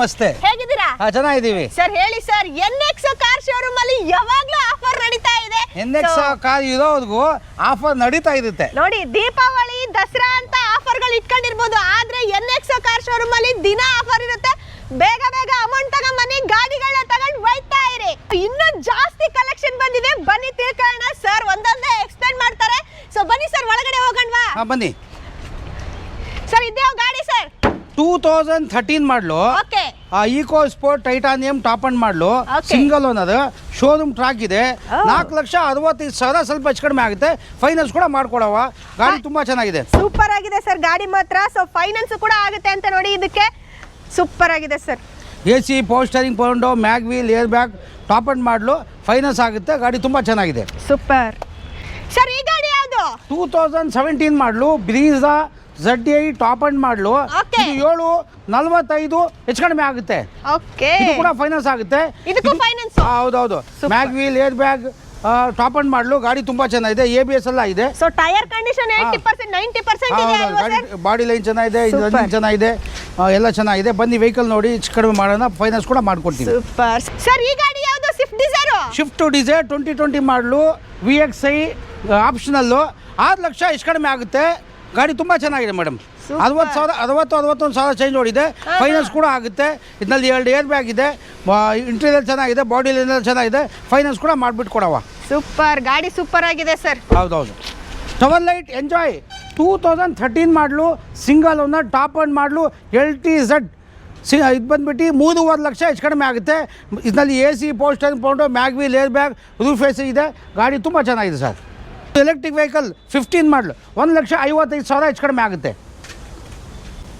ನಮಸ್ತೆ. ಹೇಗಿದ್ದೀರಾ? ಹಾ ಚೆನ್ನಾಗಿದ್ದೀವಿ. ಸರ್ ಹೇಳಿ sir N X car showroom ಅಲ್ಲಿ ಯಾವಾಗ್ಲೂ ಆಫರ್ ನಡೀತಾ ಇದೆ. ಎನ್ ಎಕ್ಸ್ ಕಾರ್ ಇರೋವರೆಗೂ ಆಫರ್ ನಡೀತಾ ಇರುತ್ತೆ. ನೋಡಿ ದೀಪಾವಳಿ ದಸರಾ ಅಂತ ಆಫರ್ಗಳು ಇಟ್ಕೊಂಡಿರ್ಬೋದು ಆದ್ರೆ ಎನ್ ಎಕ್ಸ್ ಕಾರ್ ಶೋರೂಮ್ ಅಲ್ಲಿ ದಿನ ಆಫರ್ ಇರುತ್ತೆ. ಬೇಗ ಬೇಗ ಅಮೌಂಟ್ ತಗೊಂಬನ್ನಿ ಗಾಡಿಗಳನ್ನ ತಗೊಂಡು ಒಯ್ತಾ ಇರಿ. ಇನ್ನೂ ಜಾಸ್ತಿ ಕಲೆಕ್ಷನ್ ಬಂದಿದೆ. ಬನ್ನಿ ತಿಳ್ಕೊಳ್ಳೋಣ. ಸರ್ ಒಂದೊಂದೇ ಎಕ್ಸ್ಪ್ಲೇನ್ ಮಾಡ್ತಾರೆ. ಸೊ ಬನ್ನಿ ಸರ್ ಒಳಗಡೆ ಹೋಗೋಣವಾ? ಹಾ ಬನ್ನಿ. ಸರ್ ಇದ್ಯಾವ ಗಾಡಿ sir? Two thousand thirteen model. Okay EcoSport titanium top end model single single ಅದು. ಶೋರೂಮ್ ಟ್ರಾಕ್ ಇದೆ. Oh. ನಾಲ್ಕು ಲಕ್ಷ ಅರವತ್ತೈದು ಸಾವಿರ ಸ್ವಲ್ಪ ಹೆಚ್ಚು ಕಡಿಮೆ ಆಗುತ್ತೆ. ಫೈನಾನ್ಸ್ ಕೂಡ ಮಾಡ್ಕೊಡವ. ಗಾಡಿ. ತುಂಬಾ ಚೆನ್ನಾಗಿದೆ. ಸೂಪರ್ ಆಗಿದೆ ಸರ್ ಗಾಡಿ ಮಾತ್ರ. ಸೊ ಫೈನಾನ್ಸ್ ಕೂಡ ಆಗುತ್ತೆ ಅಂತ ನೋಡಿ ಇದಕ್ಕೆ. ಸೂಪರ್ ಆಗಿದೆ sir A C power steering steering pound mag wheel air bag top end model finance ಆಗುತ್ತೆ. ಗಾಡಿ ತುಂಬಾ ಚೆನ್ನಾಗಿದೆ. ಸೂಪರ್ ಸರ್ ಈ ಗಾಡಿ ಯಾವುದು? Two thousand seventeen model Brezza Z I top end model. Okay. ಇದು ಏಳು ನಲ್ವತ್ತೈದು ಹೆಚ್ಚು ಕಡಿಮೆ ಆಗುತ್ತೆ. ಓಕೆ ಇದು ಕೂಡ ಫೈನಾನ್ಸ್ ಆಗುತ್ತೆ. ಇದಕ್ಕೂ ಇದು- finance? ಆ, ಹೌದೌದು. Mag wheel air bag top end model. ಗಾಡಿ ತುಂಬಾ ಚೆನ್ನಾಗಿದೆ. ಎ ಬಿ ಎಸ್ ಎಲ್ಲ ಇದೆ. So tyre condition eighty percent ninety percent ಇದೆ ಹೌದು ಅಲ್ವಾ ಗಾಡಿ ಸರ್ ಬಾಡಿ ಲೈನ್ ಚೆನ್ನಾಗಿದೆ Super. ರನ್ನಿಂಗ್ ಚೆನ್ನಾಗಿದೆ. ಆ, ಎಲ್ಲ ಚೆನ್ನಾಗಿದೆ. ಬನ್ನಿ ವೆಹಿಕಲ್ ನೋಡಿ ಹೆಚ್ಚು ಕಡಿಮೆ ಮಾಡೋಣ. ಫೈನಾನ್ಸ್ ಕೂಡ ಮಾಡ್ಕೊಡ್ತೀವಿ. ಸೂಪರ್ ಸರ್ ಈ ಗಾಡಿ ಯಾವುದು? Swift Dzire Swift Dzire twenty twenty model. V X I optional ಆರು ಲಕ್ಷ ಹೆಚ್ಚು ಕಡಿಮೆ ಆಗುತ್ತೆ. ಗಾಡಿ ತುಂಬ ಚೆನ್ನಾಗಿದೆ ಮೇಡಮ್. ಅರವತ್ತು ಸಾವಿರ ಅರವತ್ತು ಅರವತ್ತೊಂದು ಸಾವಿರ ಚೇಂಜ್ ಓಡಿದೆ. ಫೈನಾನ್ಸ್ ಕೂಡ ಆಗುತ್ತೆ. ಇದರಲ್ಲಿ ಎರಡು ಏರ್ ಬ್ಯಾಗ್ ಇದೆ ಇಂಟೀರಿಯರ್ ಚೆನ್ನಾಗಿದೆ ಬಾಡಿ ಚೆನ್ನಾಗಿದೆ. ಫೈನಾನ್ಸ್ ಕೂಡ ಮಾಡಿಬಿಟ್ಟು ಕೊಡವ ಸೂಪರ್ ಗಾಡಿ ಸೂಪರ್ ಆಗಿದೆ ಸರ್ ಹೌದೌದು. Chevrolet Enjoy two thousand thirteen model single owner top end model L T Z C ಇದು ಬಂದ್ಬಿಟ್ಟು ಮೂರುವರೆ ಲಕ್ಷ ಹೆಚ್ಚು ಕಡಿಮೆ ಆಗುತ್ತೆ. ಇದರಲ್ಲಿ ಎ ಸಿ ಪೋಸ್ಟರ್ ಪೌಂಡು ಮ್ಯಾಗ್ ಲೇರ್ ಬ್ಯಾಗ್ ರೂಫ್ ಎ ಸಿ ಇದೆ. ಗಾಡಿ ತುಂಬ ಚೆನ್ನಾಗಿದೆ ಸರ್ ಎಲೆಕ್ಟ್ರಿಕ್ ವೆಹಿಕಲ್ ಫಿಫ್ಟೀನ್ ಮಾಡಲು ಒಂದು ಲಕ್ಷ ಐವತ್ತೈದು ಸಾವಿರ ಹೆಚ್ಚು ಕಡಿಮೆ ಆಗುತ್ತೆ.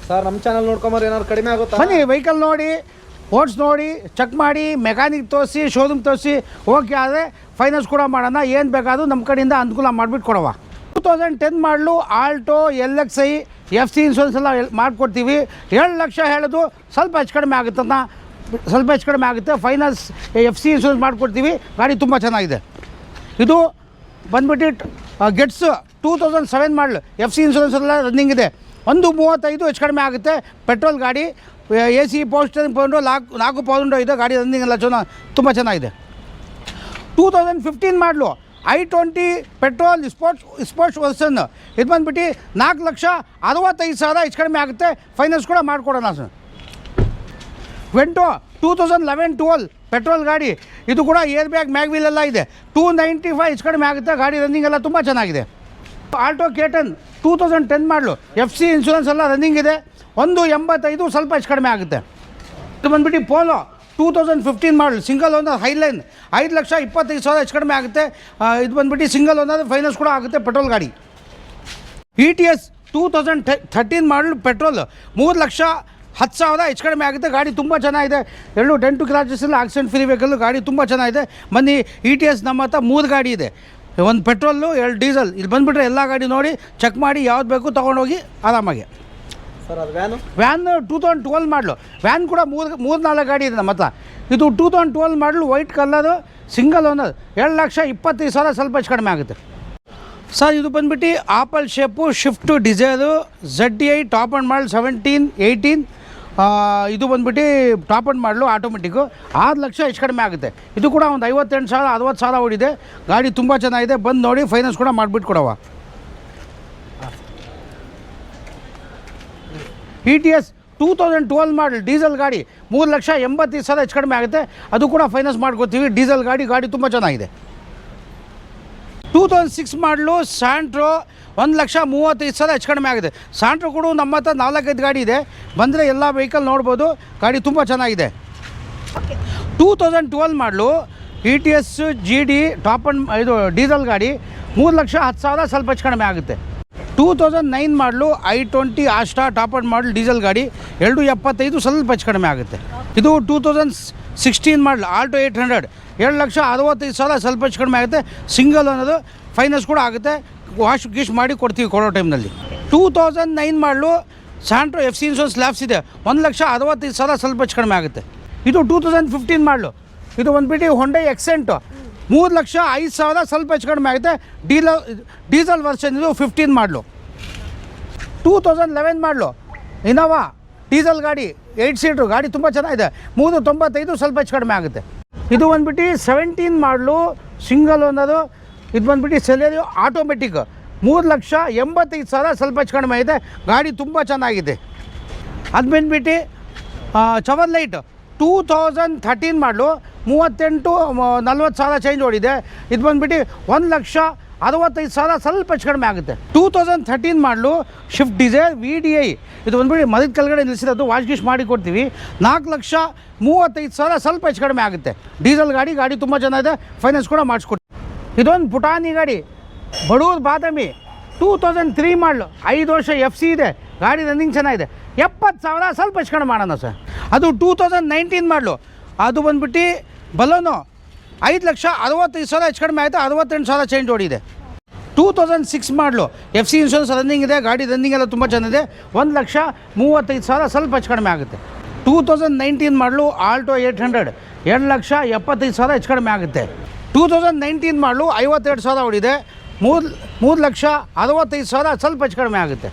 ಸರ್ ನಮ್ಮ ಚಾನಲ್ ನೋಡ್ಕೊಂಬರ್ ಏನಾದ್ರು ಕಡಿಮೆ ಆಗುತ್ತೆ? ಬನ್ನಿ ವೆಹಿಕಲ್ ನೋಡಿ ಓಟ್ಸ್ ನೋಡಿ ಚೆಕ್ ಮಾಡಿ ಮೆಕ್ಯಾನಿಕ್ ತೋರಿಸಿ ಶೋರೂಮ್ ತೋರಿಸಿ ಓಕೆ ಆದರೆ ಫೈನಾನ್ಸ್ ಕೂಡ ಮಾಡೋಣ ಏನು ಬೇಕಾದರೂ ನಮ್ಮ ಕಡೆಯಿಂದ ಅನುಕೂಲ ಮಾಡಿಬಿಟ್ಟು Kodava two thousand ten model Alto L X I F C insurance ಎಲ್ಲ ಎಲ್- ಮಾಡಿಕೊಡ್ತೀವಿ. ಏಳು ಲಕ್ಷ ಹೇಳೋದು ಸ್ವಲ್ಪ ಹೆಚ್ಚು ಕಡಿಮೆ ಆಗುತ್ತೆ ಸ್ವಲ್ಪ ಹೆಚ್ಚು ಕಡಿಮೆ ಆಗುತ್ತೆ. ಫೈನಾನ್ಸ್ ಎಫ್ ಸಿ ಇನ್ಶೂರೆನ್ಸ್ ಮಾಡಿಕೊಡ್ತೀವಿ. ಗಾಡಿ ತುಂಬ ಚೆನ್ನಾಗಿದೆ. ಇದು ಬಂದ್ಬಿಟ್ಟು Getz two thousand seven model. F C insurance ಎಲ್ಲ ರನ್ನಿಂಗ್ ಇದೆ. ಒಂದು ಮೂವತ್ತೈದು ಹೆಚ್ಚು ಕಡಿಮೆ ಆಗುತ್ತೆ. ಪೆಟ್ರೋಲ್ ಗಾಡಿ ಎ ಸಿ ಪೋಸ್ಟರ್ ಪೌಂಡು ನಾಲ್ಕು ನಾಲ್ಕು ಪೌಂಡು ಇದೆ ಗಾಡಿ ರನ್ನಿಂಗ್ ಎಲ್ಲ ಚೆನ್ನ ತುಂಬ ಚೆನ್ನಾಗಿದೆ. Two thousand fifteen model. I twenty petrol sports sports version ಇದು ಬಂದ್ಬಿಟ್ಟು ನಾಲ್ಕು ಲಕ್ಷ ಅರವತ್ತೈದು ಸಾವಿರ ಹೆಚ್ಚು ಕಡಿಮೆ ಆಗುತ್ತೆ. ಫೈನಾನ್ಸ್ ಕೂಡ ಮಾಡಿಕೊಡೋಣ sir. Vento two thousand eleven twelve petrol ಗಾಡಿ. ಇದು ಕೂಡ ಏರ್ ಬ್ಯಾಗ್ ಮ್ಯಾಗ್ ವೀಲ್ ಎಲ್ಲ ಇದೆ. ಟೂ ನೈಂಟಿ ಫೈವ್ ಹೆಚ್ಚು ಕಡಿಮೆ ಆಗುತ್ತೆ. ಗಾಡಿ ರನ್ನಿಂಗ್ ಎಲ್ಲ ತುಂಬ ಚೆನ್ನಾಗಿದೆ. Alto K ten two thousand ten model. F C insurance ಎಲ್ಲ ರನ್ನಿಂಗ್ ಇದೆ. ಒಂದು ಎಂಬತ್ತೈದು ಸ್ವಲ್ಪ ಹೆಚ್ಚು ಕಡಿಮೆ ಆಗುತ್ತೆ. ಇದು ಬಂದುಬಿಟ್ಟು Polo two thousand fifteen model. Single owner highline ಐದು ಲಕ್ಷ ಇಪ್ಪತ್ತೈದು ಸಾವಿರ ಹೆಚ್ಚು ಕಡಿಮೆ ಆಗುತ್ತೆ. ಇದು ಬಂದುಬಿಟ್ಟು ಸಿಂಗಲ್ ಓನರ್ ಫೈನಾನ್ಸ್ ಕೂಡ ಆಗುತ್ತೆ ಪೆಟ್ರೋಲ್ ಗಾಡಿ. E T S two thousand thirteen model petrol ಮೂರು ಲಕ್ಷ ಹತ್ತು ಸಾವಿರ ಹೆಚ್ಚು ಕಡಿಮೆ ಆಗುತ್ತೆ. ಗಾಡಿ ತುಂಬ ಚೆನ್ನಾಗಿದೆ. ಎರಡು ಟೆನ್ ಟು ಕ್ರಾಚಸ್ ಎಲ್ಲ ಆಕ್ಸಿಡೆಂಟ್ ಫ್ರೀ ವೆಹಿಕಲ್ ಗಾಡಿ ತುಂಬ ಚೆನ್ನಾಗಿದೆ. ಬನ್ನಿ ಇ ಟಿ ಎಸ್ ನಮ್ಮ ಹತ್ರ ಮೂರು ಗಾಡಿ ಇದೆ. ಒಂದು ಪೆಟ್ರೋಲು ಎರಡು ಡೀಸೆಲ್. ಇಲ್ಲಿ ಬಂದುಬಿಟ್ರೆ ಎಲ್ಲ ಗಾಡಿ ನೋಡಿ ಚೆಕ್ ಮಾಡಿ ಯಾವ್ದು ಬೇಕು ತೊಗೊಂಡೋಗಿ ಆರಾಮಾಗಿ. ಸರ್ ಅದು van van two thousand twelve model van ಕೂಡ ಮೂರು ಮೂರು ನಾಲ್ಕು ಗಾಡಿ ಇದೆ ನಮ್ಮ ಹತ್ರ. ಇದು two thousand twelve model white colour single owner ಎರಡು ಲಕ್ಷ ಇಪ್ಪತ್ತೈದು ಸಾವಿರ ಸ್ವಲ್ಪ ಹೆಚ್ಚು ಕಡಿಮೆ ಆಗುತ್ತೆ. ಸರ್ ಇದು ಬಂದುಬಿಟ್ಟು apple shape Swift Dzire Z I top end model seventeen eighteen ಇದು ಬಂದ್ಬಿಟ್ಟು ಟಾಪ್ ಅಂಡ್ ಮಾಡಲು ಆಟೋಮೆಟಿಕ್ಕು. ಆರು ಲಕ್ಷ ಹೆಚ್ಚು ಕಡಿಮೆ ಆಗುತ್ತೆ. ಇದು ಕೂಡ ಒಂದು ಐವತ್ತೆಂಟು ಸಾವಿರ, ಅರವತ್ತು ಸಾವಿರ ಓಡಿದೆ. ಗಾಡಿ ತುಂಬ ಚೆನ್ನಾಗಿದೆ. ಬಂದು ನೋಡಿ ಫೈನಾನ್ಸ್ ಕೂಡ ಮಾಡಿಬಿಟ್ಟು Kodava. E T S two thousand twelve model diesel ಗಾಡಿ ಮೂರು ಲಕ್ಷ ಎಂಬತ್ತೈದು ಸಾವಿರ ಹೆಚ್ಚು ಕಡಿಮೆ ಆಗುತ್ತೆ. ಅದು ಕೂಡ ಫೈನಾನ್ಸ್ ಮಾಡ್ಕೋತೀವಿ. ಡೀಸೆಲ್ ಗಾಡಿ ಗಾಡಿ ತುಂಬ ಚೆನ್ನಾಗಿದೆ. Two thousand six model Santro ಒಂದು ಲಕ್ಷ ಮೂವತ್ತೈದು ಸಾವಿರ ಹೆಚ್ಚು ಕಡಿಮೆ ಆಗಿದೆ. ಸ್ಯಾಂಟ್ರೋ ಕೂಡ ನಮ್ಮ ಹತ್ರ ನಾಲ್ಕೈದು ಗಾಡಿ ಇದೆ. ಬಂದರೆ ಎಲ್ಲ ವೆಹಿಕಲ್ ನೋಡ್ಬೋದು. ಗಾಡಿ ತುಂಬ ಚೆನ್ನಾಗಿದೆ. Two thousand twelve model E T S G D top end ಇದು ಡೀಸೆಲ್ ಗಾಡಿ ಮೂರು ಲಕ್ಷ ಹತ್ತು ಸಾವಿರ ಸ್ವಲ್ಪ ಹೆಚ್ಚು ಕಡಿಮೆ ಆಗುತ್ತೆ. Two thousand nine model I twenty Asta top end model diesel ಗಾಡಿ ಎರಡು ಎಪ್ಪತ್ತೈದು ಸ್ವಲ್ಪ ಹೆಚ್ಚು ಕಡಿಮೆ ಆಗುತ್ತೆ. ಇದು two thousand sixteen model Alto eight hundred ಎರಡು ಲಕ್ಷ ಅರವತ್ತೈದು ಸಾವಿರ ಸ್ವಲ್ಪ ಹೆಚ್ಚು ಕಡಿಮೆ ಆಗುತ್ತೆ. ಸಿಂಗಲ್ ಅನ್ನೋದು ಫೈನಾನ್ಸ್ ಕೂಡ ಆಗುತ್ತೆ. ವಾಶ್ ಗೀಶ್ ಮಾಡಿ ಕೊಡ್ತೀವಿ ಕೊಡೋ ಟೈಮ್ನಲ್ಲಿ two thousand nine model Santro F C insurance labs ಇದೆ. ಒಂದು ಲಕ್ಷ ಅರವತ್ತೈದು ಸಾವಿರ ಸ್ವಲ್ಪ ಹೆಚ್ಚು ಕಡಿಮೆ ಆಗುತ್ತೆ. ಇದು ಟೂ ತೌಸಂಡ್ ಫಿಫ್ಟೀನ್ ಮಾಡಲು. ಇದು ಬಂದುಬಿಟ್ಟು ಹೊಂಡೈ ಎಕ್ಸೆಂಟು ಮೂರು ಲಕ್ಷ ಐದು ಸಾವಿರ ಸ್ವಲ್ಪ ಹೆಚ್ಚು ಕಡಿಮೆ ಆಗುತ್ತೆ. ಡೀಲ ಡೀಸೆಲ್ ವರ್ಷನ್ ಇದು fifteen model. Two thousand eleven model. Innova, diesel ಗಾಡಿ ಏಯ್ಟ್ ಸೀಟ್ರು ಗಾಡಿ ತುಂಬ ಚೆನ್ನಾಗಿದೆ. ಮೂರು ತೊಂಬತ್ತೈದು ಸ್ವಲ್ಪ ಹೆಚ್ಚು ಕಡಿಮೆ ಆಗುತ್ತೆ. ಇದು ಬಂದ್ಬಿಟ್ಟು ಸೆವೆಂಟೀನ್ ಮಾಡಲು ಸಿಂಗಲ್ ಅನ್ನೋದು. ಇದು ಬಂದ್ಬಿಟ್ಟು ಸೆಲೆರಿಯೋ ಆಟೋಮೆಟಿಕ್ ಮೂರು ಲಕ್ಷ ಎಂಬತ್ತೈದು ಸಾವಿರ ಸ್ವಲ್ಪ ಹೆಚ್ಚು ಕಡಿಮೆ ಇದೆ ಗಾಡಿ ತುಂಬ ಚೆನ್ನಾಗಿದೆ. ಅದು ಬಂದ್ಬಿಟ್ಟು Chevrolet two thousand thirteen model. ಮೂವತ್ತೆಂಟು ನಲ್ವತ್ತು ಸಾವಿರ ಚೇಂಜ್ ಓಡಿದೆ. ಇದು ಬಂದ್ಬಿಟ್ಟು ಒಂದು ಲಕ್ಷ ಅರವತ್ತೈದು ಸಾವಿರ ಸ್ವಲ್ಪ ಹೆಚ್ಚು ಕಡಿಮೆ ಆಗುತ್ತೆ. Two thousand thirteen model Swift Dzire V D I ಇದು ಬಂದುಬಿಟ್ಟು ಮರದ ಕೆಳಗಡೆ ನಿಲ್ಲಿಸಿರೋದು ವಾಶ್ ಗಿಶ್ ಮಾಡಿ ಕೊಡ್ತೀವಿ. ನಾಲ್ಕು ಲಕ್ಷ ಮೂವತ್ತೈದು ಸಾವಿರ ಸ್ವಲ್ಪ ಹೆಚ್ಚು ಕಡಿಮೆ ಆಗುತ್ತೆ. ಡೀಸೆಲ್ ಗಾಡಿ ಗಾಡಿ ತುಂಬ ಚೆನ್ನಾಗಿದೆ. ಫೈನಾನ್ಸ್ ಕೂಡ ಮಾಡಿಸ್ಕೊಡಿ. ಇದೊಂದು ಪುಟಾನಿ ಗಾಡಿ. ಬಡೂರು Badami two thousand three model. ಐದು ವರ್ಷ ಎಫ್ ಸಿ ಇದೆ. ಗಾಡಿ ರನ್ನಿಂಗ್ ಚೆನ್ನಾಗಿದೆ. ಎಪ್ಪತ್ತು ಸಾವಿರ ಸ್ವಲ್ಪ ಹೆಚ್ಚು ಕಡಿಮೆ ಮಾಡೋಣ ಸರ್. ಅದು ಟೂ ತೌಸಂಡ್ ನೈನ್ಟೀನ್ ಮಾಡಲು. ಅದು ಬಂದ್ಬಿಟ್ಟು ಬಲೋನು. ಐದು ಲಕ್ಷ ಅರವತ್ತೈದು ಸಾವಿರ ಹೆಚ್ಚು ಕಡಿಮೆ ಆಯಿತು, ಅರವತ್ತೆಂಟು ಸಾವಿರ ಚೇಂಜ್ ಓಡಿದೆ two thousand six model. F C insurance running ಇದೆ, ಗಾಡಿ ರನ್ನಿಂಗ್ ಎಲ್ಲ ತುಂಬ ಚೆನ್ನಾಗಿದೆ. ಒಂದು ಲಕ್ಷ ಮೂವತ್ತೈದು ಸಾವಿರ ಸ್ವಲ್ಪ ಹೆಚ್ಚು ಕಡಿಮೆ ಆಗುತ್ತೆ. Two thousand nineteen model Alto eight hundred ಎರಡು ಲಕ್ಷ ಎಪ್ಪತ್ತೈದು ಸಾವಿರ ಹೆಚ್ಚು ಕಡಿಮೆ ಆಗುತ್ತೆ. ಟೂ ತೌಸಂಡ್ ನೈನ್ಟೀನ್ ಮಾಡಲು ಐವತ್ತೆರಡು ಸಾವಿರ ಓಡಿದೆ. ಮೂರು ಮೂರು ಲಕ್ಷ ಅರವತ್ತೈದು ಸಾವಿರ ಸ್ವಲ್ಪ ಹೆಚ್ಚು ಕಡಿಮೆ ಆಗುತ್ತೆ.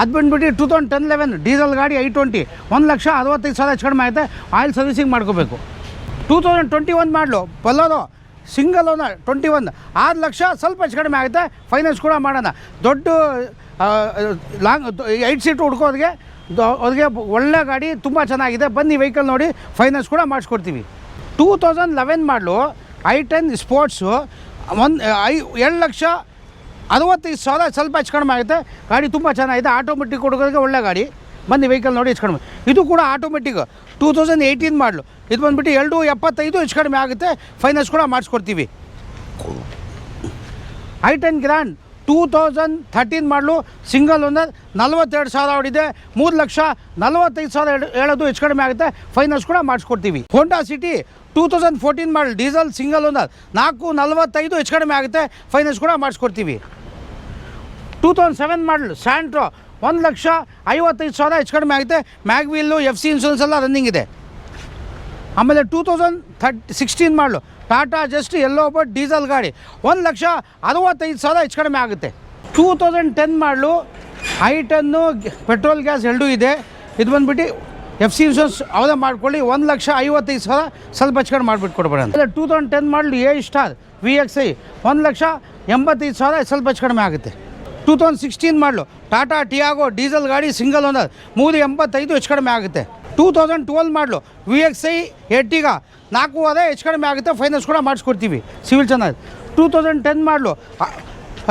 ಅದು ಬಂದುಬಿಟ್ಟು two thousand ten eleven diesel ಗಾಡಿ ಐ ಟ್ವೆಂಟಿ ಒಂದು ಲಕ್ಷ ಅರವತ್ತೈದು ಸಾವಿರ ಹೆಚ್ಚು ಕಡಿಮೆ ಆಗುತ್ತೆ. ಆಯಿಲ್ ಸರ್ವಿಸಿಂಗ್ ಮಾಡ್ಕೋಬೇಕು. Two thousand twenty one model. Baleno single owner twenty one ಆರು ಲಕ್ಷ ಸ್ವಲ್ಪ ಹೆಚ್ಚು ಕಡಿಮೆ ಆಗುತ್ತೆ ಫೈನಾನ್ಸ್ ಕೂಡ ಮಾಡೋಣ. ದೊಡ್ಡ ಲಾಂಗ್ ಏಯ್ಟ್ ಸೀಟ್ ಹುಡ್ಕೋರಿಗೆ ಅವ್ರಿಗೆ ಒಳ್ಳೆ ಗಾಡಿ ತುಂಬ ಚೆನ್ನಾಗಿದೆ. ಬನ್ನಿ ವೆಹಿಕಲ್ ನೋಡಿ ಫೈನಾನ್ಸ್ ಕೂಡ ಮಾಡಿಸ್ಕೊಡ್ತೀವಿ. Two thousand eleven model I ten sports ಒಂದು, ಐ, ಏಳು ಲಕ್ಷ ಅರವತ್ತೈದು ಸಾವಿರ ಸ್ವಲ್ಪ ಹೆಚ್ಚು ಕಡಿಮೆ ಆಗುತ್ತೆ. ಗಾಡಿ ತುಂಬ ಚೆನ್ನಾಗಿದೆ ಆಟೋಮೆಟಿಕ್ ಹುಡುಗರಿಗೆ ಒಳ್ಳೆ ಗಾಡಿ. ಬನ್ನಿ ವೆಹಿಕಲ್ ನೋಡಿ ಹೆಚ್ಚು ಕಡಿಮೆ. ಇದು ಕೂಡ ಆಟೋಮೆಟಿಕ್ ಟೂ ತೌಸಂಡ್ ಏಯ್ಟೀನ್ ಮಾಡಲು ಇದು ಬಂದುಬಿಟ್ಟು ಎರಡು ಎಪ್ಪತ್ತೈದು ಹೆಚ್ಚು ಕಡಿಮೆ ಆಗುತ್ತೆ. ಫೈನಾನ್ಸ್ ಕೂಡ ಮಾಡಿಸ್ಕೊಡ್ತೀವಿ. I ten grand two thousand thirteen model single owner ನಲ್ವತ್ತೆರಡು ಸಾವಿರ ಹೊಡಿದೆ ಮೂರು ಲಕ್ಷ ನಲ್ವತ್ತೈದು ಸಾವಿರ ಹೇಳ- ಹೇಳೋದು ಹೆಚ್ಚು ಕಡಿಮೆ ಆಗುತ್ತೆ. ಫೈನಾನ್ಸ್ ಕೂಡ ಮಾಡಿಸ್ಕೊಡ್ತೀವಿ. Honda City two thousand fourteen model diesel single owner ನಾಲ್ಕು ನಲ್ವತ್ತೈದು ಹೆಚ್ಚು ಕಡಿಮೆ ಆಗುತ್ತೆ. ಫೈನಾನ್ಸ್ ಕೂಡ ಮಾಡಿಸ್ಕೊಡ್ತೀವಿ. Two thousand seven model Santro ಒಂದು ಲಕ್ಷ ಐವತ್ತೈದು ಸಾವಿರ ಹೆಚ್ಚು ಕಡಿಮೆ ಆಗುತ್ತೆ. Mag wheel F C insurance ಎಲ್ಲ ರನ್ನಿಂಗ್ ಇದೆ. ಆಮೇಲೆ two thousand ಥರ್ಟ್ sixteen model. Tata, Zest yellow but diesel ಗಾಡಿ. ಒಂದು ಲಕ್ಷ ಅರವತ್ತೈದು ಸಾವಿರ ಹೆಚ್ಚು ಕಡಿಮೆ ಆಗುತ್ತೆ. Two thousand ten model I ten petrol, gas ಎರಡೂ ಇದೆ. ಇದು ಬಂದ್ಬಿಟ್ಟು ಎಫ್ ಸಿ ಇನ್ಶೂರೆನ್ಸ್ ಅವರೇ ಮಾಡ್ಕೊಳ್ಳಿ. ಒಂದು ಲಕ್ಷ ಐವತ್ತೈದು ಸಾವಿರ ಸ್ವಲ್ಪ ಹೆಚ್ಚು ಕಡಿಮೆ ಮಾಡಿಬಿಟ್ಟು ಕೊಡ್ಬೇಡ ಅಂತ. Two thousand ten model A star V X I ಒಂದು ಲಕ್ಷ ಎಂಬತ್ತೈದು ಸಾವಿರ ಸ್ವಲ್ಪ ಹೆಚ್ಚು ಕಡಿಮೆ ಆಗುತ್ತೆ. Two thousand sixteen model. Tata, Tiago, diesel ಗಾಡಿ, ಸಿಂಗಲ್ ಓನರ್. ಮೂರು ಎಂಬತ್ತೈದು ಹೆಚ್ಚು ಕಡಿಮೆ ಆಗುತ್ತೆ. Two thousand twelve model. V X I ಎಟ್ಟಿಗ ನಾಲ್ಕೂವರೆ ಹೆಚ್ಚು ಕಡಿಮೆ ಆಗುತ್ತೆ. ಫೈನಾನ್ಸ್ ಕೂಡ ಮಾಡಿಸ್ಕೊಡ್ತೀವಿ. ಸಿವಿಲ್ ಚೆನ್ನಾಗಿ. Two thousand ten model.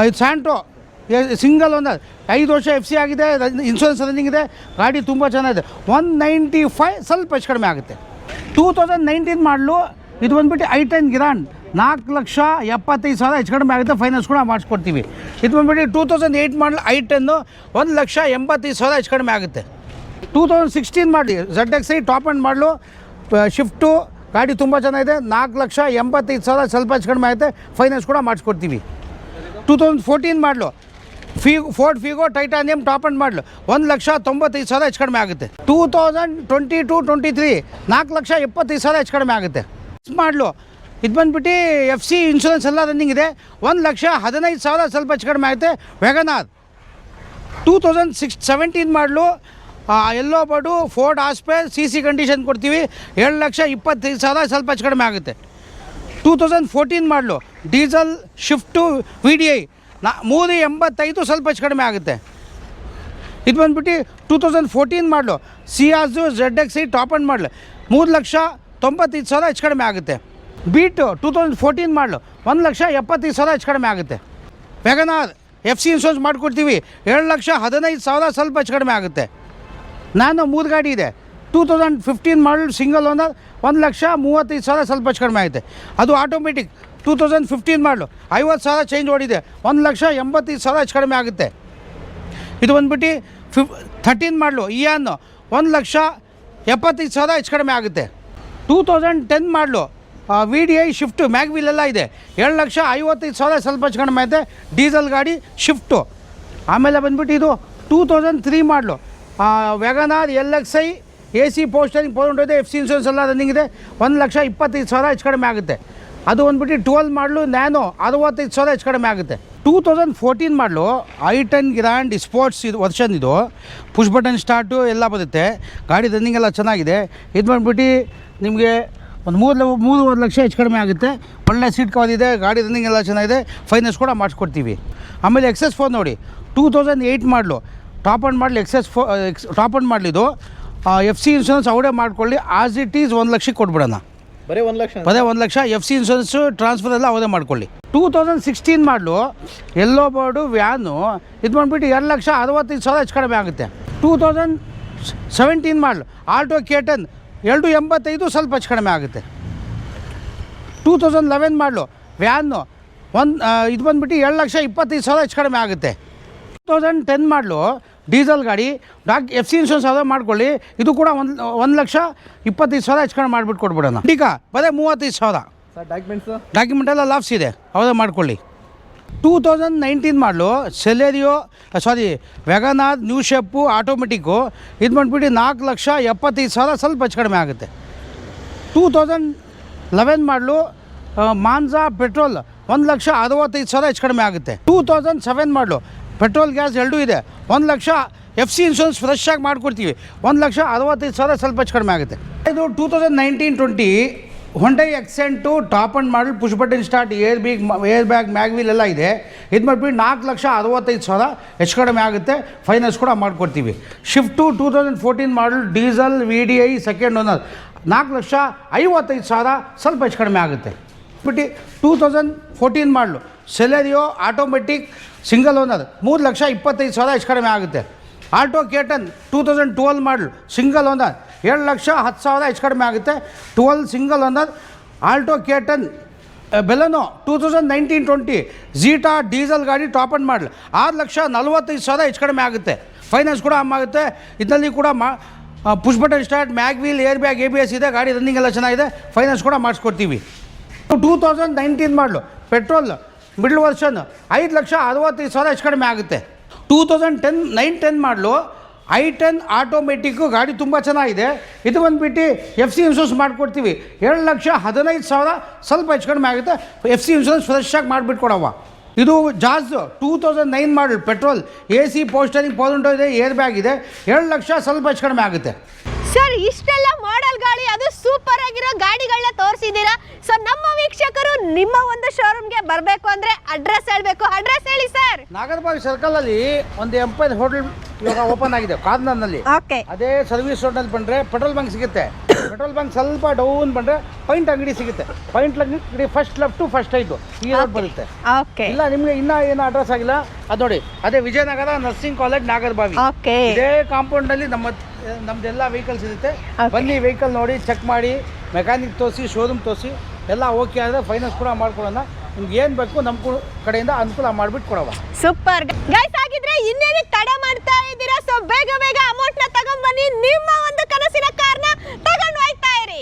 ಇದು ಸ್ಯಾಂಟ್ರೋ. Single owner. ಐದು ವರ್ಷ ಎಫ್ ಸಿ ಆಗಿದೆ. ಇನ್ಶೂರೆನ್ಸ್ ರನ್ನಿಂಗ್ ಇದೆ. ಗಾಡಿ ತುಂಬ ಚೆನ್ನಾಗಿದೆ. ಒನ್ ನೈಂಟಿ ಫೈವ್ ಸ್ವಲ್ಪ ಹೆಚ್ಚು ಕಡಿಮೆ ಆಗುತ್ತೆ. ಟೂ ತೌಸಂಡ್ ನೈನ್ಟೀನ್ ಮಾಡಲು. ಇದು ಬಂದುಬಿಟ್ಟು ಐ ಟೆನ್ ಗಿರಾನ್ ನಾಲ್ಕು ಲಕ್ಷ ಎಪ್ಪತ್ತೈದು ಸಾವಿರ ಹೆಚ್ಚು ಕಡಿಮೆ ಆಗುತ್ತೆ ಫೈನಾನ್ಸ್ ಕೂಡ ಮಾಡಿಸ್ಕೊಡ್ತೀವಿ. ಇದು ಬಂದ್ಬಿಟ್ಟು two thousand eight model I ten ಒಂದು ಲಕ್ಷ ಎಂಬತ್ತೈದು ಸಾವಿರ ಹೆಚ್ಚು ಕಡಿಮೆ ಆಗುತ್ತೆ. Two thousand sixteen model Z X I top end model Swift ಗಾಡಿ ತುಂಬ ಚೆನ್ನಾಗಿದೆ, ನಾಲ್ಕು ಲಕ್ಷ ಎಂಬತ್ತೈದು ಸಾವಿರ ಸ್ವಲ್ಪ ಹೆಚ್ಚು ಕಡಿಮೆ ಆಗುತ್ತೆ ಫೈನಾನ್ಸ್ ಕೂಡ ಮಾಡಿಸ್ಕೊಡ್ತೀವಿ. Two thousand fourteen model fee Ford Figo titanium top end model, ಒಂದು ಲಕ್ಷ ತೊಂಬತ್ತೈದು ಸಾವಿರ ಹೆಚ್ಚು ಕಡಿಮೆ ಆಗುತ್ತೆ. Two thousand twenty two twenty three ನಾಲ್ಕು ಲಕ್ಷ ಎಪ್ಪತ್ತೈದು ಸಾವಿರ ಹೆಚ್ಚು ಕಡಿಮೆ ಆಗುತ್ತೆ. ಮಾಡಲು ಇದು ಬಂದ್ಬಿಟ್ಟು ಎಫ್ ಸಿ ಇನ್ಶೂರೆನ್ಸ್ ಎಲ್ಲ ರನ್ನಿಂಗ್ ಇದೆ. ಒಂದು ಲಕ್ಷ ಹದಿನೈದು ಸಾವಿರ ಸ್ವಲ್ಪ ಹೆಚ್ಚು ಕಡಿಮೆ ಆಗುತ್ತೆ. Wagon R two thousand six seventeen model ಎಲ್ಲೋ ಬಡು Ford Aspire C C condition ಕೊಡ್ತೀವಿ. ಏಳು ಲಕ್ಷ ಇಪ್ಪತ್ತೈದು ಸಾವಿರ ಸ್ವಲ್ಪ ಹೆಚ್ಚು ಕಡಿಮೆ ಆಗುತ್ತೆ. Two thousand fourteen model diesel Swift V D I ನಾ, ಮೂರು ಎಂಬತ್ತೈದು ಸ್ವಲ್ಪ ಹೆಚ್ಚು ಕಡಿಮೆ ಆಗುತ್ತೆ. ಇದು ಬಂದುಬಿಟ್ಟು two thousand fourteen model Ciaz Z X top end model. ಮೂರು ಲಕ್ಷ ತೊಂಬತ್ತೈದು ಸಾವಿರ ಹೆಚ್ಚು ಕಡಿಮೆ ಆಗುತ್ತೆ. ಬೀಟು ಟೂ ತೌಸಂಡ್ ಫೋರ್ಟೀನ್ ಮಾಡಲು. ಒಂದು ಲಕ್ಷ ಎಪ್ಪತ್ತೈದು ಸಾವಿರ ಹೆಚ್ಚು ಕಡಿಮೆ ಆಗುತ್ತೆ. ವೆಗನಾರ್ ಎಫ್ ಸಿ ಇನ್ಶೂರೆನ್ಸ್ ಮಾಡಿಕೊಡ್ತೀವಿ. ಎರಡು ಲಕ್ಷ ಹದಿನೈದು ಸಾವಿರ ಸ್ವಲ್ಪ ಹೆಚ್ಚು ಕಡಿಮೆ ಆಗುತ್ತೆ. ನಾನು ಮೂರು ಗಾಡಿ ಇದೆ. Two thousand fifteen model single owner ಒಂದು ಲಕ್ಷ ಮೂವತ್ತೈದು ಸಾವಿರ ಸ್ವಲ್ಪ ಹೆಚ್ಚು ಕಡಿಮೆ ಆಗುತ್ತೆ. ಅದು ಆಟೋಮೆಟಿಕ್ ಟೂ ತೌಸಂಡ್ ಫಿಫ್ಟೀನ್ ಮಾಡಲು. ಐವತ್ತು ಸಾವಿರ ಚೇಂಜ್ ಓಡಿದೆ. ಒಂದು ಲಕ್ಷ ಎಂಬತ್ತೈದು ಸಾವಿರ ಹೆಚ್ಚು ಕಡಿಮೆ ಆಗುತ್ತೆ. ಇದು ಬಂದ್ಬಿಟ್ಟು ಫಿಫ್ ಥರ್ಟೀನ್ ಮಾಡಲು. ಇಯಾನು ಒಂದು ಲಕ್ಷ ಎಪ್ಪತ್ತೈದು ಸಾವಿರ ಹೆಚ್ಚು ಕಡಿಮೆ ಆಗುತ್ತೆ. Two thousand ten model. V D I Swift mag wheel ಎಲ್ಲ ಇದೆ. ಏಳು ಲಕ್ಷ ಐವತ್ತೈದು ಸಾವಿರ ಸ್ವಲ್ಪ ಕಡಿಮೆ ಐತೆ. ಡೀಸೆಲ್ ಗಾಡಿ ಶಿಫ್ಟು ಆಮೇಲೆ ಬಂದ್ಬಿಟ್ಟು ಇದು two thousand three model Wagon R L X I A C power steering post ಇದೆ. ಎಫ್ ಸಿ ಇನ್ಸೂರೆನ್ಸ್ ಎಲ್ಲ ರನ್ನಿಂಗ್ ಇದೆ. ಒಂದು ಲಕ್ಷ ಇಪ್ಪತ್ತೈದು ಸಾವಿರ ಹೆಚ್ಚು ಕಡಿಮೆ ಆಗುತ್ತೆ. ಅದು ಬಂದ್ಬಿಟ್ಟು ಟ್ವೆಲ್ ಮಾಡಲು ನ್ಯಾನೋ ಅರವತ್ತೈದು ಸಾವಿರ ಹೆಚ್ಚು ಕಡಿಮೆ ಆಗುತ್ತೆ. Two thousand fourteen model I ten grand sports ಇದು ವರ್ಷನ್ ಇದು. ಪುಷ್ ಬಟನ್ ಸ್ಟಾರ್ಟು ಎಲ್ಲ ಬರುತ್ತೆ. ಗಾಡಿ ರನ್ನಿಂಗ್ ಎಲ್ಲ ಚೆನ್ನಾಗಿದೆ. ಇದು ಬಂದ್ಬಿಟ್ಟು ನಿಮಗೆ ಒಂದು ಮೂರು ಲ ಮೂರುವರೆ ಲಕ್ಷ ಹೆಚ್ಚು ಕಡಿಮೆ ಆಗುತ್ತೆ. ಒಳ್ಳೆ ಸೀಟ್ ಕವರ್ ಇದೆ ಗಾಡಿ ರನ್ನಿಂಗ್ ಎಲ್ಲ ಚೆನ್ನಾಗಿದೆ ಫೈನಾನ್ಸ್ ಕೂಡ ಮಾಡಿಸ್ಕೊಡ್ತೀವಿ. ಆಮೇಲೆ ಎಕ್ಸೆಸ್ ಫೋನ್ ನೋಡಿ two thousand eight model. Top end model excess ಫೋ ಎಕ್ಸ್ ಟಾಪ್ ಅಂಡ್ ಮಾಡಲಿದ್ದು ಎಫ್ ಸಿ ಇನ್ಶೂರೆನ್ಸ್ ಅವರೇ ಮಾಡ್ಕೊಳ್ಳಿ ಆಸ್ ಇಟ್ ಈಸ್ ಒಂದು ಲಕ್ಷಕ್ಕೆ ಕೊಟ್ಬಿಡೋಣ. ಬರೀ ಒಂದು ಲಕ್ಷ ಪದೇ ಒಂದು lakh F C insurance transfer ಎಲ್ಲ ಅವರೇ ಮಾಡ್ಕೊಳ್ಳಿ. ಟೂ ತೌಸಂಡ್ ಸಿಕ್ಸ್ಟೀನ್ ಮಾಡಲು ಎಲ್ಲೋ ಬೋರ್ಡು ವ್ಯಾನು ಇದು ಬಂದುಬಿಟ್ಟು ಎರಡು ಲಕ್ಷ ಅರವತ್ತೈದು ಸಾವಿರ ಹೆಚ್ಚು ಕಡಿಮೆ ಆಗುತ್ತೆ. Two thousand seventeen model Alto K ten ಎರಡು ಎಂಬತ್ತೈದು ಸ್ವಲ್ಪ ಹೆಚ್ಚು ಕಡಿಮೆ ಆಗುತ್ತೆ. Two thousand eleven model. Van ಒಂದು ಇದು ಬಂದುಬಿಟ್ಟು ಎರಡು ಲಕ್ಷ ಇಪ್ಪತ್ತೈದು ಸಾವಿರ ಹೆಚ್ಚು ಕಡಿಮೆ ಆಗುತ್ತೆ. Two thousand ten model diesel ಗಾಡಿ ಡಾಕ್ ಎಫ್ ಸಿ ಇನ್ಶೂರೆನ್ಸ್ ಅದೇ ಮಾಡ್ಕೊಳ್ಳಿ. ಇದು ಕೂಡ ಒಂದು ಒಂದು ಲಕ್ಷ ಇಪ್ಪತ್ತೈದು ಸಾವಿರ ಹೆಚ್ಚು ಕಡಿಮೆ ಮಾಡಿಬಿಟ್ಟು ಕೊಟ್ಬಿಡೋಣ. ಈಗ ಬರೀ ಮೂವತ್ತೈದು ಸಾವಿರ. ಸರ್ ಡಾಕ್ಯುಮೆಂಟ್ಸು ಡಾಕ್ಯುಮೆಂಟ್ ಎಲ್ಲ ಲಾಪ್ಸ್ ಇದೆ. ಅವರೇ ಮಾಡ್ಕೊಳ್ಳಿ. Two thousand nineteen model, Celerio sorry Wagon R new shape, automatic, ಇದು ಬಂದುಬಿಟ್ಟು ನಾಲ್ಕು ಲಕ್ಷ ಎಪ್ಪತ್ತೈದು ಸಾವಿರ ಸ್ವಲ್ಪ ಹೆಚ್ಚು ಕಡಿಮೆ ಆಗುತ್ತೆ. ಟೂ ತೌಸಂಡ್ ಲೆವೆನ್ ಮಾಡಲು ಮಾನ್ಸಾ ಪೆಟ್ರೋಲ್ ಒಂದು ಲಕ್ಷ ಅರವತ್ತೈದು ಸಾವಿರ ಹೆಚ್ಚು ಕಡಿಮೆ ಆಗುತ್ತೆ. Two thousand seven model, petrol, gas ಎರಡೂ ಇದೆ. ಒಂದು lakh F C insurance fresh ಆಗಿ ಮಾಡಿಕೊಡ್ತೀವಿ. ಒಂದು ಲಕ್ಷ ಅರವತ್ತೈದು ಸಾವಿರ ಸ್ವಲ್ಪ ಹೆಚ್ಚು ಕಡಿಮೆ ಆಗುತ್ತೆ. ಇದು two thousand nineteen twenty Hyundai Xcent top end model push button start air big air bag mag wheel ಎಲ್ಲ ಇದೆ. ಇದು ಮಾಡಿಬಿಟ್ಟು ನಾಲ್ಕು ಲಕ್ಷ ಅರವತ್ತೈದು ಸಾವಿರ ಹೆಚ್ಚು ಕಡಿಮೆ ಆಗುತ್ತೆ. ಫೈನಾನ್ಸ್ ಕೂಡ ಮಾಡಿಕೊಡ್ತೀವಿ. Swift two thousand fourteen model diesel V D I second owner ನಾಲ್ಕು ಲಕ್ಷ ಐವತ್ತೈದು ಸಾವಿರ ಸ್ವಲ್ಪ ಹೆಚ್ಚು ಕಡಿಮೆ ಆಗುತ್ತೆ. ಬಿಟ್ಟು two thousand fourteen model Celerio automatic single owner ಮೂರು ಲಕ್ಷ ಇಪ್ಪತ್ತೈದು ಸಾವಿರ ಹೆಚ್ಚು ಕಡಿಮೆ ಆಗುತ್ತೆ. Alto K ten two thousand twelve model single owner ಏಳು ಲಕ್ಷ ಹತ್ತು ಸಾವಿರ ಹೆಚ್ಚು ಕಡಿಮೆ ಆಗುತ್ತೆ. Twelve single owner Alto K ten Baleno two thousand nineteen twenty Zeta diesel ಗಾಡಿ ಟಾಪ್ ಅಂಡ್ ಮಾಡಲ್. ಆರು ಲಕ್ಷ ನಲ್ವತ್ತೈದು ಸಾವಿರ ಹೆಚ್ಚು ಕಡಿಮೆ ಆಗುತ್ತೆ. ಫೈನಾನ್ಸ್ ಕೂಡ ಆಗುತ್ತೆ. ಇದರಲ್ಲಿ ಕೂಡ ಮಾ push button start mag wheel air bag A B S ಇದೆ, ಗಾಡಿ ರನ್ನಿಂಗ್ ಎಲ್ಲ ಚೆನ್ನಾಗಿದೆ. ಫೈನಾನ್ಸ್ ಕೂಡ ಮಾಡಿಸ್ಕೊಡ್ತೀವಿ. Two thousand nineteen model, petrol, middle version, ಐದು ಲಕ್ಷ ಅರವತ್ತೈದು ಸಾವಿರ ಹೆಚ್ಚು ಕಡಿಮೆ ಆಗುತ್ತೆ. Two thousand ten, nine ten model I ten automatic ಗಾಡಿ ತುಂಬ ಚೆನ್ನಾಗಿದೆ. ಇದು ಬಂದುಬಿಟ್ಟು ಎಫ್ ಸಿ ಇನ್ಶೂರೆನ್ಸ್ ಮಾಡಿಕೊಡ್ತೀವಿ. ಏಳು ಲಕ್ಷ ಹದಿನೈದು ಸಾವಿರ ಸ್ವಲ್ಪ ಹೆಚ್ಚು ಕಡಿಮೆ ಆಗುತ್ತೆ. ಎಫ್ ಸಿ ಇನ್ಶೂರೆನ್ಸ್ ಫ್ರೆಶ್ ಆಗಿ ಮಾಡಿಬಿಟ್ಟು ಕೊಡವ ಇದು Jazz two thousand nine model petrol A C power steering ಪೋದಂಟೋ ಇದೆ ಏರ್ ಬ್ಯಾಗ್ ಇದೆ. ಏಳು ಲಕ್ಷ ಸ್ವಲ್ಪ ಹೆಚ್ಚು ಕಡಿಮೆ ಆಗುತ್ತೆ. ಸರ್ ಇಷ್ಟೆಲ್ಲ ಮಾಡೆಲ್ ಗಾಡಿ ಅದು ಸೂಪರ್ ಆಗಿರೋ ಗಾಡಿಗಳನ್ನ ತೋರಿಸಿದ್ದೀರಾ? ಸೊ ನಮ್ಮ ವೀಕ್ಷಕರು ನಿಮ್ಮ ಒಂದು ಶೋರೂಮ್ಗೆ ಬರಬೇಕು ಅಂದ್ರೆ ಅಡ್ರೆಸ್ ಹೇಳಬೇಕು. ಅಡ್ರೆಸ್ ಹೇಳಿ ಸರ್ ನಾಗರಬಾವಿ ಸರ್ಕಲಲ್ಲಿ ಒಂದು ಎಂಪೈರ್ ಹೋಟೆಲ್ ಇವಾಗ ಓಪನ್ ಆಗಿದೆ ಕಾದ್ನಲ್ಲಿ ಓಕೆ ಅದೇ ಸರ್ವಿಸ್ ರೋಡ್ನಲ್ಲಿ ಬಂದ್ರೆ ಪೆಟ್ರೋಲ್ ಬಂಕ್ ಸಿಗುತ್ತೆ. ಪೆಟ್ರೋಲ್ ಬಂಕ್ ಸ್ವಲ್ಪ ಡೌನ್ ಬಂದ್ರೆ ಪೈಂಟ್ ಅಂಗಡಿ ಸಿಗುತ್ತೆ. ಪೈಂಟ್ ಅಂಗಡಿ ಫಸ್ಟ್ ಲೆಫ್ಟು ಫಸ್ಟ್ ಐದು ಈ ರೋಡ್ ಬರುತ್ತೆ. ಓಕೆ ಇಲ್ಲ ನಿಮಗೆ ಇನ್ನ ಏನು ಅಡ್ರೆಸ್ ಆಗಿಲ್ಲ? ಅದು ನೋಡಿ ಅದೇ Vijayanagara nursing college Nagarbhavi okay ಇದೇ ಕಾಂಪೌಂಡಲ್ಲಿ ನಮ್ಮ ನಮ್ದೆಲ್ಲ ವೆಹಿಕಲ್ಸ್ ಇರುತ್ತೆ. ಬನ್ನಿ ವೆಹಿಕಲ್ ನೋಡಿ ಚೆಕ್ ಮಾಡಿ ಮೆಕ್ಯಾನಿಕ್ ತೋರಿಸಿ ಶೋರೂಮ್ ತೋರಿಸಿ ಎಲ್ಲ ಓಕೆ ಆದರೆ ಫೈನಾನ್ಸ್ ಕೂಡ ಮಾಡ್ಕೊಡೋಣ ನಿಮ್ಗೆ ಏನು ಬೇಕು ನಮ್ಮ ಕಡೆಯಿಂದ ಅನುಕೂಲ ಮಾಡ್ಬಿಟ್ಟು ಕೊಡವ ಸೂಪರ್ ಗೈಸ್ ಆಗಿದ್ರೆ ಇನ್ನೇನು ತಡ ಮಾಡ್ತಾ ಇದ್ದೀರಾ? ಸೊ ಬೇಗ ಬೇಗ ಅಮೌಂಟ್ ಅಮೌಂಟ್ನ ತಗೊಂಡ್ಬನ್ನಿ ನಿಮ್ಮ ಒಂದು ಕನಸಿನ ಕಾರ್ನ ತಗೊಂಡು ಹೋಗ್ತಾ ಇರಿ.